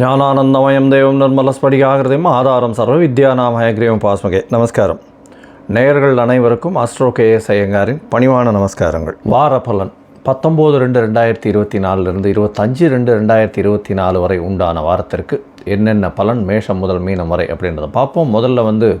ஞானானந்தமயம் தெய்வம் நிர்மலஸ்படிகாகிருதியும் ஆதாரம் சர்வ வித்யாநாமய கிரீவம் பாஸ்மகே நமஸ்காரம். நேயர்கள் அனைவருக்கும் அஸ்ட்ரோ கே ஐயங்காரின் பணிவான நமஸ்காரங்கள். வார பலன். பத்தொம்போது ரெண்டு ரெண்டாயிரத்தி இருபத்தி நாலுலேருந்து இருபத்தஞ்சு ரெண்டு ரெண்டாயிரத்தி இருபத்தி நாலு வரை உண்டான வாரத்திற்கு என்னென்ன பலன் மேஷம் முதல் மீனம் வரை அப்படின்றத பார்ப்போம். முதல்ல வந்து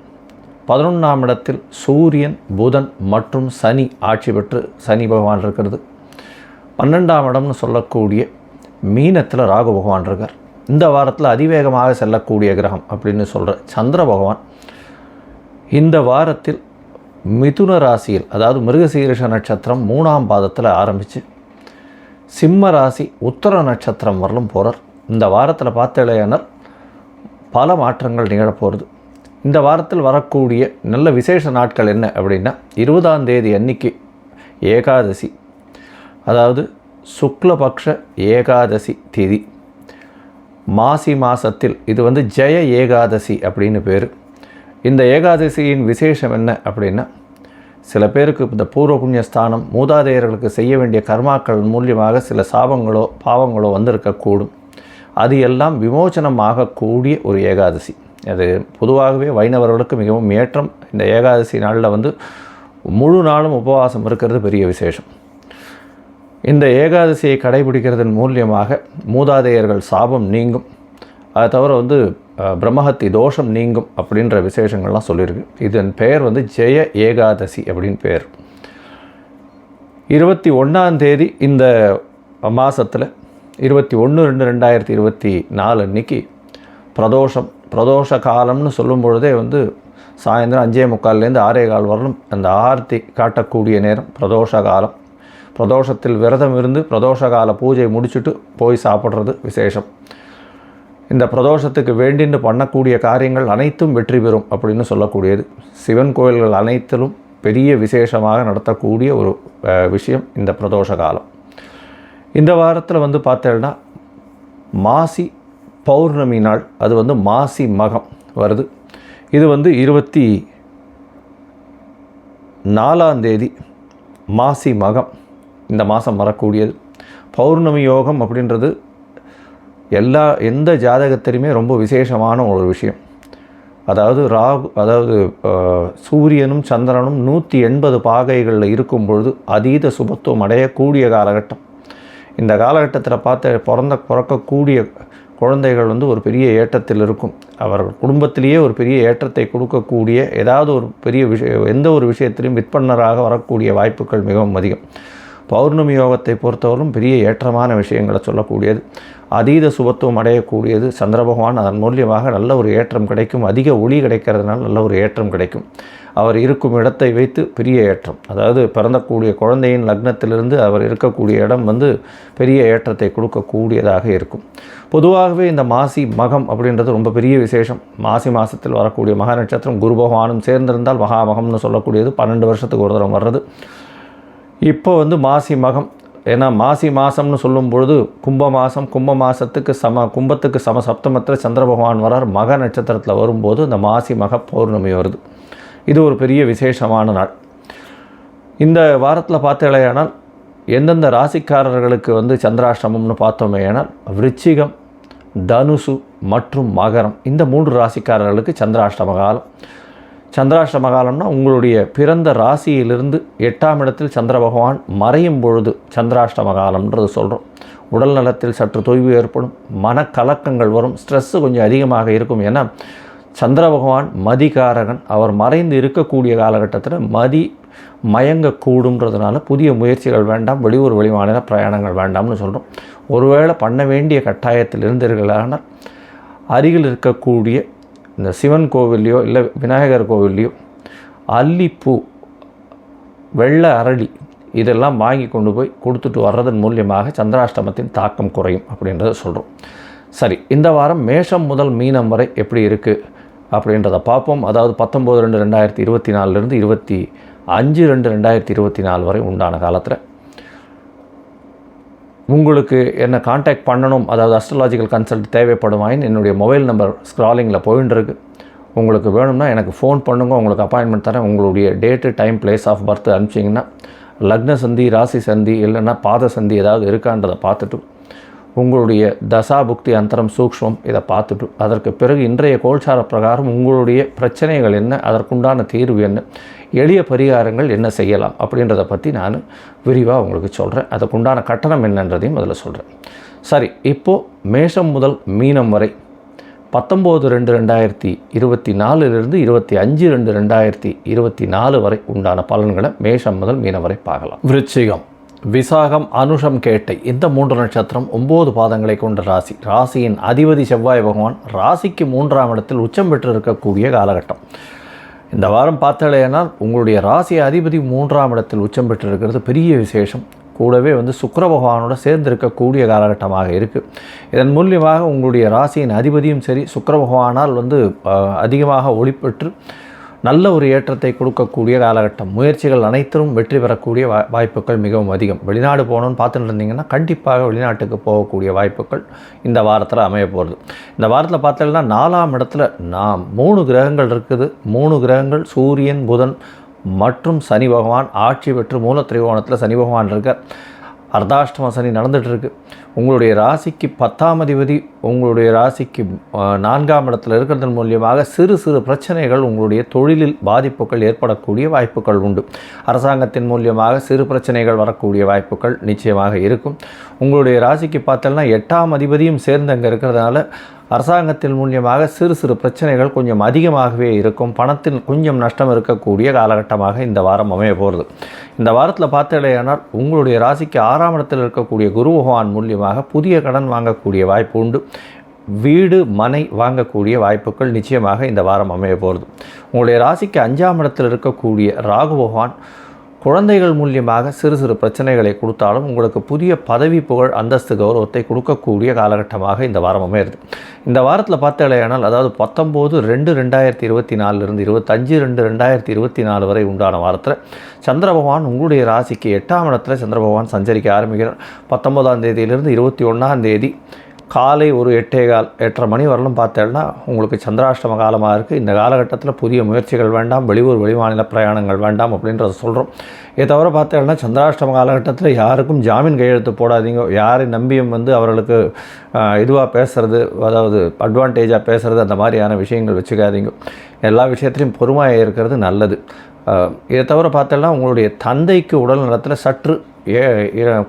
பதினொன்றாம் இடத்தில் சூரியன் புதன் மற்றும் சனி ஆட்சி பெற்று சனி பகவான் இருக்கிறது. பன்னெண்டாம் இடம்னு சொல்லக்கூடிய மீனத்தில் ராகு பகவான் இருக்கார். இந்த வாரத்தில் அதிவேகமாக செல்லக்கூடிய கிரகம் அப்படின்னு சொல்கிற சந்திர பகவான் இந்த வாரத்தில் மிதுன ராசியில் அதாவது மிருகசீரிஷ நட்சத்திரம் மூணாம் பாதத்தில் ஆரம்பித்து சிம்ம ராசி உத்தர நட்சத்திரம் வரலும் போகிறார் இந்த வாரத்தில் பார்த்தலையானால் பல மாற்றங்கள் நிகழப்போகிறது இந்த வாரத்தில் வரக்கூடிய நல்ல விசேஷ நாட்கள் என்ன அப்படின்னா இருபதாம் தேதி அன்னைக்கு ஏகாதசி அதாவது சுக்லபக்ஷ ஏகாதசி திதி. மாசி மாசத்தில் இது வந்து ஜெய ஏகாதசி அப்படின்னு பேர். இந்த ஏகாதசியின் விசேஷம் என்ன அப்படின்னா சில பேருக்கு இந்த பூர்வ புண்ணியஸ்தானம் மூதாதையர்களுக்கு செய்ய வேண்டிய கர்மாக்கள் மூலியமாக சில சாபங்களோ பாவங்களோ வந்திருக்கக்கூடும். அது எல்லாம் விமோச்சனம் ஆகக்கூடிய ஒரு ஏகாதசி. அது பொதுவாகவே வைணவர்களுக்கு மிகவும் ஏற்றம். இந்த ஏகாதசி நாளில் வந்து முழு நாளும் உபவாசம் இருக்கிறது பெரிய விசேஷம். இந்த ஏகாதசியை கடைபிடிக்கிறதன் மூலியமாக மூதாதையர்கள் சாபம் நீங்கும். அதை தவிர வந்து பிரம்மஹத்தி தோஷம் நீங்கும் அப்படின்ற விசேஷங்கள்லாம் சொல்லியிருக்கு. இதன் பெயர் வந்து ஜெய ஏகாதசி அப்படின்னு பெயர் இருபத்தி ஒன்றாம் தேதி இந்த மாதத்தில் இருபத்தி ஒன்று ரெண்டு ரெண்டாயிரத்தி இருபத்தி நாலு அன்னைக்கு பிரதோஷம் பிரதோஷ காலம்னு சொல்லும் பொழுதே வந்து சாயந்தரம் அஞ்சே முக்கால்லேருந்து ஆறே கால் வரலும் அந்த ஆர்த்தி காட்டக்கூடிய நேரம் பிரதோஷ காலம் பிரதோஷத்தில் விரதம் இருந்து பிரதோஷ கால பூஜை முடிச்சுட்டு போய் சாப்பிட்றது விசேஷம். இந்த பிரதோஷத்துக்கு வேண்டின்னு பண்ணக்கூடிய காரியங்கள் அனைத்தும் வெற்றி பெறும் அப்படின்னு சொல்லக்கூடியது. சிவன் கோயில்கள் அனைத்திலும் பெரிய விசேஷமாக நடத்தக்கூடிய ஒரு விஷயம் இந்த பிரதோஷ காலம் இந்த வாரத்தில் வந்து பார்த்தேன்னா மாசி பௌர்ணமி நாள் அது வந்து மாசி மகம் வருது. இது வந்து இருபத்தி நாலாம் தேதி மாசி மகம். இந்த மாதம் வரக்கூடியது. பௌர்ணமி யோகம் அப்படின்றது எல்லா எந்த ஜாதகத்திலையுமே ரொம்ப விசேஷமான ஒரு விஷயம். அதாவது ராகு அதாவது சூரியனும் சந்திரனும் நூற்றி எண்பது பாகைகளில் இருக்கும் பொழுது அதீத சுபத்துவம் அடையக்கூடிய காலகட்டம். இந்த காலகட்டத்தில் பார்த்து பிறந்த பிறக்கக்கூடிய குழந்தைகள் வந்து ஒரு பெரிய ஏற்றத்தில் இருக்கும். அவர்கள் குடும்பத்திலேயே ஒரு பெரிய ஏற்றத்தை கொடுக்கக்கூடிய ஏதாவது ஒரு பெரிய விஷயம் எந்த ஒரு விஷயத்திலையும் விற்பனராக வரக்கூடிய வாய்ப்புகள் மிகவும் அதிகம். பௌர்ணமி யோகத்தை பொறுத்தவரையும் பெரிய ஏற்றமான விஷயங்களை சொல்லக்கூடியது. அதீத சுபத்துவம் அடையக்கூடியது. சந்திர பகவான் அதன் மூலியமாக நல்ல ஒரு ஏற்றம் கிடைக்கும். அதிக ஒளி கிடைக்கிறதுனால நல்ல ஒரு ஏற்றம் கிடைக்கும். அவர் இருக்கும் இடத்தை வைத்து பெரிய ஏற்றம். அதாவது பிறந்தக்கூடிய குழந்தையின் லக்னத்திலிருந்து அவர் இருக்கக்கூடிய இடம் வந்து பெரிய ஏற்றத்தை கொடுக்கக்கூடியதாக இருக்கும். பொதுவாகவே இந்த மாசி மகம் அப்படின்றது ரொம்ப பெரிய விசேஷம். மாசி மாதத்தில் வரக்கூடிய மகா நட்சத்திரம் குரு பகவானும் சேர்ந்திருந்தால் மகாமகம்னு சொல்லக்கூடியது பன்னெண்டு வருஷத்துக்கு ஒரு தரம் வர்றது. இப்போ வந்து மாசி மகம். ஏன்னா மாசி மாதம்னு சொல்லும் பொழுது கும்ப மாதம் கும்ப மாதத்துக்கு சம கும்பத்துக்கு சம சப்தமத்தில் சந்திர பகவான் வரார். மக நட்சத்திரத்தில் வரும்போது இந்த மாசி மக பௌர்ணமி வருது. இது ஒரு பெரிய விசேஷமான நாள். இந்த வாரத்தில் பார்த்தேனால் எந்தெந்த ராசிக்காரர்களுக்கு வந்து சந்திராஷ்டமம்னு பார்த்தோமே ஆனால் விருச்சிகம் தனுசு மற்றும் மகரம். இந்த மூன்று ராசிக்காரர்களுக்கு சந்திராஷ்டம காலம். சந்திராஷ்டம காலம்னா உங்களுடைய பிறந்த ராசியிலிருந்து எட்டாம் இடத்தில் சந்திர பகவான் மறையும் பொழுது சந்திராஷ்டம காலம்ன்றது சொல்கிறோம் உடல் நலத்தில் சற்று தொய்வு ஏற்படும் மனக்கலக்கங்கள் வரும் ஸ்ட்ரெஸ்ஸு கொஞ்சம் அதிகமாக இருக்கும். ஏன்னா சந்திர பகவான் மதிகாரகன். அவர் மறைந்து இருக்கக்கூடிய காலகட்டத்தில் மதி மயங்கக்கூடுன்றதுனால புதிய முயற்சிகள் வேண்டாம் வெளியூர் வெளிமாநில பிரயாணங்கள் வேண்டாம்னு சொல்கிறோம் ஒருவேளை பண்ண வேண்டிய கட்டாயத்தில் இருந்தீர்களானால் அருகில் இருக்கக்கூடிய இந்த சிவன் கோவில்லையோ இல்லை விநாயகர் கோவில்லையோ அல்லிப்பூ வெள்ளை அரளி இதெல்லாம் வாங்கி கொண்டு போய் கொடுத்துட்டு வர்றதன் மூலியமாக சந்திராஷ்டமத்தின் தாக்கம் குறையும் அப்படின்றத சொல்கிறோம் சரி இந்த வாரம் மேஷம் முதல் மீனம் வரை எப்படி இருக்குது அப்படின்றத பார்ப்போம். அதாவது பத்தொம்போது ரெண்டு ரெண்டாயிரத்தி இருபத்தி நாலுலேருந்து இருபத்தி அஞ்சு ரெண்டு ரெண்டாயிரத்தி இருபத்தி நாலு வரை உண்டான காலத்தில். உங்களுக்கு என்ன காண்டாக்ட் பண்ணணும் அதாவது அஸ்ட்ராலாஜிக்கல் கன்சல்ட் தேவைப்படுமாயின் என்னுடைய மொபைல் நம்பர் ஸ்க்ராலிங்கில் போயின்னு இருக்கு உங்களுக்கு வேணும்னா எனக்கு ஃபோன் பண்ணுங்க உங்களுக்கு அப்பாயின்மெண்ட் தரேன். உங்களுடைய date time place of birth அனுப்பிச்சிங்கன்னா லக்ன சந்தி ராசி சந்தி இல்லைன்னா பாத சந்தி ஏதாவது இருக்கான்றதை பார்த்துட்டு உங்களுடைய தசா புக்தி அந்தரம் சூக்ஷ்மம் இதை பார்த்துட்டு அதற்கு பிறகு இன்றைய கோல்சார பிரகாரம் உங்களுடைய பிரச்சனைகள் என்ன அதற்குண்டான தீர்வு என்ன எளிய பரிகாரங்கள் என்ன செய்யலாம் அப்படின்றத பற்றி நான் விரிவாக உங்களுக்கு சொல்கிறேன் அதுக்குண்டான கட்டணம் என்னன்றதையும் அதில் சொல்கிறேன் சரி இப்போது மேஷம் முதல் மீனம் வரை பத்தொம்போது ரெண்டு ரெண்டாயிரத்தி இருபத்தி நாலுலேருந்து இருபத்தி அஞ்சு ரெண்டு ரெண்டாயிரத்தி இருபத்தி நாலு வரை உண்டான பலன்களை மேஷம் முதல் மீனம் வரை பார்க்கலாம். விருச்சிகம். விசாகம் அனுஷம் கேட்டை இந்த மூன்று நட்சத்திரம் ஒம்பது பாதங்களை கொண்ட ராசி. ராசியின் அதிபதி செவ்வாய் பகவான் ராசிக்கு மூன்றாம் இடத்தில் உச்சம் பெற்று இருக்கக்கூடிய காலகட்டம். இந்த வாரம் பார்த்தாலேனால் உங்களுடைய ராசி அதிபதி மூன்றாம் இடத்தில் உச்சம் பெற்றிருக்கிறது. பெரிய விசேஷம். கூடவே வந்து சுக்கர பகவானோட சேர்ந்திருக்கக்கூடிய காலகட்டமாக இருக்குது இதன் மூலியமாக உங்களுடைய ராசியின் அதிபதியும் சரி சுக்கர பகவானால் வந்து அதிகமாக ஒளிப்பெற்று நல்ல ஒரு ஏற்றத்தை கொடுக்கக்கூடிய காலகட்டம். முயற்சிகள் அனைத்திலும் வெற்றி பெறக்கூடிய வா வாய்ப்புகள் மிகவும் அதிகம். வெளிநாடு போகணும்னு பார்த்துட்டு இருந்தீங்கன்னா கண்டிப்பாக வெளிநாட்டுக்கு போகக்கூடிய வாய்ப்புகள் இந்த வாரத்தில் அமைய போகிறது இந்த வாரத்தில் பார்த்தீங்கன்னா நாலாம் இடத்துல நாம் மூணு கிரகங்கள் இருக்குது. மூணு கிரகங்கள் சூரியன் புதன் மற்றும் சனி பகவான். ஆட்சி பெற்று மூல திரிகோணத்தில் சனி பகவான் இருக்கார். அர்த்தாஷ்டம சனி நடந்துகிட்ருக்கு உங்களுடைய ராசிக்கு பத்தாம் அதிபதி உங்களுடைய ராசிக்கு நான்காம் இடத்தில் இருக்கிறதன் மூலியமாக சிறு சிறு பிரச்சனைகள் உங்களுடைய தொழிலில் பாதிப்புகள் ஏற்படக்கூடிய வாய்ப்புகள் உண்டு. அரசாங்கத்தின் மூலியமாக சிறு பிரச்சனைகள் வரக்கூடிய வாய்ப்புகள் நிச்சயமாக இருக்கும். உங்களுடைய ராசிக்கு பார்த்தோம்னா எட்டாம் அதிபதியும் சேர்ந்து அங்கே இருக்கிறதுனால அரசாங்கத்தின் மூலியமாக சிறு சிறு பிரச்சனைகள் கொஞ்சம் அதிகமாகவே இருக்கும். பணத்தில் கொஞ்சம் நஷ்டம் இருக்கக்கூடிய காலகட்டமாக இந்த வாரம் அமைய போகிறது. இந்த வாரத்தில் பார்த்தடையானால் உங்களுடைய ராசிக்கு ஆறாம் இடத்தில் இருக்கக்கூடிய குரு பகவான் மூலியமாக புதிய கடன் வாங்கக்கூடிய வாய்ப்பு உண்டு. வீடு மனை வாங்கக்கூடிய வாய்ப்புகள் நிச்சயமாக இந்த வாரம் அமைய போகிறது. உங்களுடைய ராசிக்கு அஞ்சாம் இடத்தில் இருக்கக்கூடிய ராகு பகவான் குழந்தைகள் மூலியமாக சிறு சிறு பிரச்சனைகளை கொடுத்தாலும் உங்களுக்கு புதிய பதவி புகழ் அந்தஸ்து கௌரவத்தை கொடுக்கக்கூடிய காலகட்டமாக இந்த வாரம் அமையிறது. இந்த வாரத்தில் பார்த்தாலேயானால் அதாவது பத்தொம்போது ரெண்டு ரெண்டாயிரத்தி இருபத்தி நாலுலேருந்து இருபத்தஞ்சு ரெண்டு ரெண்டாயிரத்தி இருபத்தி நாலு வரை உண்டான வாரத்தில் சந்திர பகவான் உங்களுடைய ராசிக்கு எட்டாம் இடத்துல சந்திர பகவான் சஞ்சரிக்க ஆரம்பிக்கிறார். பத்தொன்பதாம் தேதியிலிருந்து இருபத்தி ஒன்றாம் தேதி காலை ஒரு எட்டே கால் எட்டரை மணி வரலும் பார்த்தேன்னா உங்களுக்கு சந்திராஷ்டம காலமாக இருக்குது இந்த காலகட்டத்தில் புதிய முயற்சிகள் வேண்டாம் வெளியூர் வெளிமாநில பிரயாணங்கள் வேண்டாம் அப்படின்றத சொல்கிறோம் இதை தவிர பார்த்தேன்னா சந்திராஷ்டம காலகட்டத்தில் யாருக்கும் ஜாமீன் கையெழுத்து போடாதீங்க. யாரை நம்பியும் வந்து அவர்களுக்கு இதுவாக பேசுகிறது அதாவது அட்வான்டேஜாக பேசுகிறது அந்த மாதிரியான விஷயங்கள் வச்சுக்காதீங்க. எல்லா விஷயத்துலையும் பொறுமையாக இருக்கிறது நல்லது. இதை தவிர பார்த்தோன்னா உங்களுடைய தந்தைக்கு உடல் நலத்தில் சற்று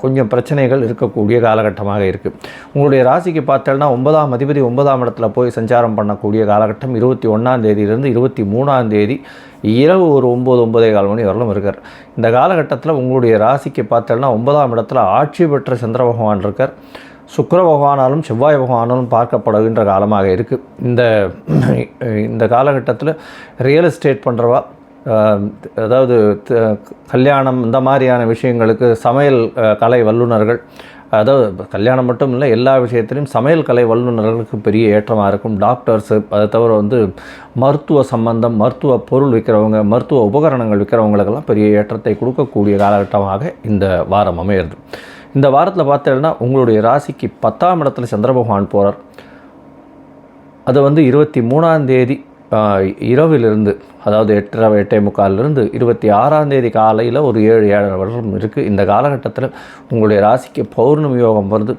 கொஞ்சம் பிரச்சனைகள் இருக்கக்கூடிய காலகட்டமாக இருக்குது உங்களுடைய ராசிக்கு பார்த்தோம்னா ஒன்பதாம் அதிபதி ஒன்பதாம் இடத்துல போய் சஞ்சாரம் பண்ணக்கூடிய காலகட்டம் இருபத்தி ஒன்றாம் தேதியிலிருந்து இருபத்தி மூணாம் தேதி இரவு ஒரு ஒம்பது ஒன்பதே கால் மணி வரலும் இருக்கார். இந்த காலகட்டத்தில் உங்களுடைய ராசிக்கு பார்த்தோம்னா ஒன்பதாம் இடத்துல ஆட்சி பெற்ற சந்திர பகவான் இருக்கார். சுக்கர பகவானாலும் செவ்வாய் பகவானாலும் பார்க்கப்படுகின்ற காலமாக இருக்குது இந்த இந்த காலகட்டத்தில் ரியல் எஸ்டேட் பண்ணுறவா அதாவது கல்யாணம் இந்த மாதிரியான விஷயங்களுக்கு சமையல் கலை வல்லுநர்கள் அதாவது கல்யாணம் மட்டும் இல்லை எல்லா விஷயத்திலையும் சமையல் கலை வல்லுநர்களுக்கு பெரிய ஏற்றமாக இருக்கும். டாக்டர்ஸு அதை தவிர வந்து மருத்துவ சம்பந்தம் மருத்துவ பொருள் விற்கிறவங்க மருத்துவ உபகரணங்கள் விற்கிறவங்களுக்கெல்லாம் பெரிய ஏற்றத்தை கொடுக்கக்கூடிய காலகட்டமாக இந்த வாரம் அமையிறது. இந்த வாரத்தில் பார்த்தீங்கன்னா உங்களுடைய ராசிக்கு பத்தாம் இடத்துல சந்திர பகவான் போகிறார் அது வந்து இருபத்தி மூணாம் தேதி இரவிலிருந்து அதாவது எட்டரை எட்டே முக்காலிலிருந்து இருபத்தி ஆறாம் தேதி காலையில் ஒரு ஏழு ஏழரை வருடம் இருக்குது இந்த காலகட்டத்தில் உங்களுடைய ராசிக்கு பௌர்ணமி யோகம் வருது.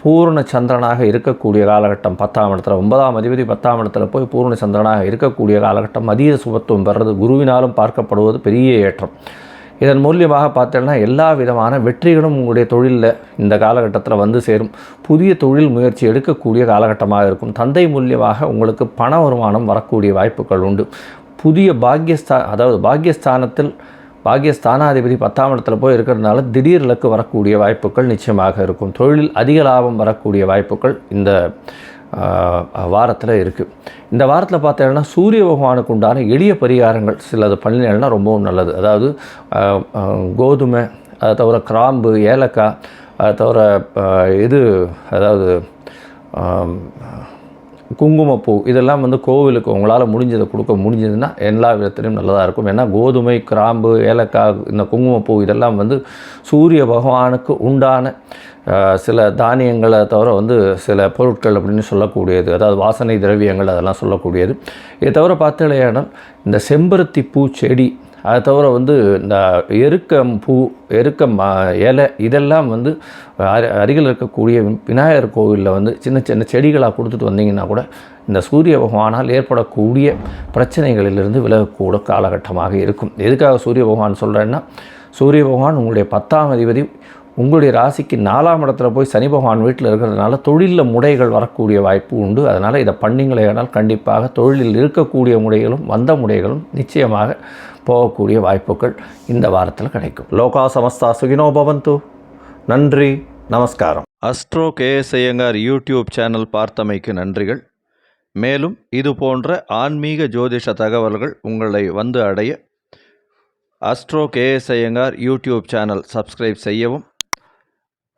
பூர்ண சந்திரனாக இருக்கக்கூடிய காலகட்டம் பத்தாம் இடத்துல ஒன்பதாம் அதிபதி பத்தாம் இடத்துல போய் பூர்ண சந்திரனாக இருக்கக்கூடிய காலகட்டம் அதீத சுபத்துவம் பெறுறது குருவினாலும் பார்க்கப்படுவது பெரிய ஏற்றம். இதன் மூலியமாக பார்த்தோன்னா எல்லா விதமான வெற்றிகளும் உங்களுடைய தொழிலில் இந்த காலகட்டத்தில் வந்து சேரும். புதிய தொழில் முயற்சி எடுக்கக்கூடிய காலகட்டமாக இருக்கும். தந்தை மூலியமாக உங்களுக்கு பண வருமானம் வரக்கூடிய வாய்ப்புகள் உண்டு. புதிய பாக்கியஸ்தா அதாவது பாக்கியஸ்தானத்தில் பாக்கியஸ்தானாதிபதி பத்தாம் இடத்துல போய் இருக்கிறதுனால திடீர் இலக்கு வரக்கூடிய வாய்ப்புகள் நிச்சயமாக இருக்கும். தொழிலில் அதிக லாபம் வரக்கூடிய வாய்ப்புகள் இந்த வாரத்தில் இருக்குது இந்த வாரத்தில் பார்த்தீங்கன்னா சூரிய பகவானுக்கு உண்டான எளிய பரிகாரங்கள் சிலது பண்ணினா ரொம்பவும் நல்லது. அதாவது கோதுமை அதை தவிர கிராம்பு ஏலக்காய் அதை தவிர இது அதாவது குங்குமப்பூ இதெல்லாம் வந்து கோவிலுக்கு உங்களால் முடிஞ்சதை கொடுக்க முடிஞ்சதுன்னா எல்லா விதத்திலையும் நல்லதாக இருக்கும். ஏன்னா கோதுமை கிராம்பு ஏலக்காய் இந்த குங்குமப்பூ இதெல்லாம் வந்து சூரிய பகவானுக்கு உண்டான சில தானியங்களை தவிர வந்து சில பொருட்கள் அப்படின்னு சொல்லக்கூடியது அதாவது வாசனை திரவியங்கள் அதெல்லாம் சொல்லக்கூடியது. இதை தவிர பார்த்தீங்கன்னா இந்த செம்பருத்தி பூ செடி அதை தவிர வந்து இந்த எருக்கம் பூ எருக்கம் இலை இதெல்லாம் வந்து அரு அருகில் இருக்கக்கூடிய விநாயகர் கோவிலில் வந்து சின்ன சின்ன செடிகளாக கொடுத்துட்டு வந்தீங்கன்னா கூட இந்த சூரிய பகவானால் ஏற்படக்கூடிய பிரச்சனைகளிலிருந்து விலகக்கூட காலகட்டமாக இருக்கும். எதுக்காக சூரிய பகவான் சொல்கிறேன்னா சூரிய பகவான் உங்களுடைய பத்தாம் அதிபதி உங்களுடைய ராசிக்கு நாலாம் இடத்துல போய் சனி பகவான் வீட்டில் இருக்கிறதுனால தொழிலில் முடைகள் வரக்கூடிய வாய்ப்பு உண்டு. அதனால் இதை பண்ணிங்களேனால் கண்டிப்பாக தொழிலில் இருக்கக்கூடிய முடைகளும் வந்த முடைகளும் நிச்சயமாக போகக்கூடிய வாய்ப்புகள் இந்த வாரத்தில் கிடைக்கும். லோகா சமஸ்தா சுகினோ பவந்து. நன்றி நமஸ்காரம். Astro KS Iyengar YouTube channel பார்த்தமைக்கு நன்றிகள். மேலும் இது போன்ற ஆன்மீக ஜோதிஷ தகவல்கள் உங்களை வந்து அடைய astro KS Iyengar YouTube channel subscribe செய்யவும்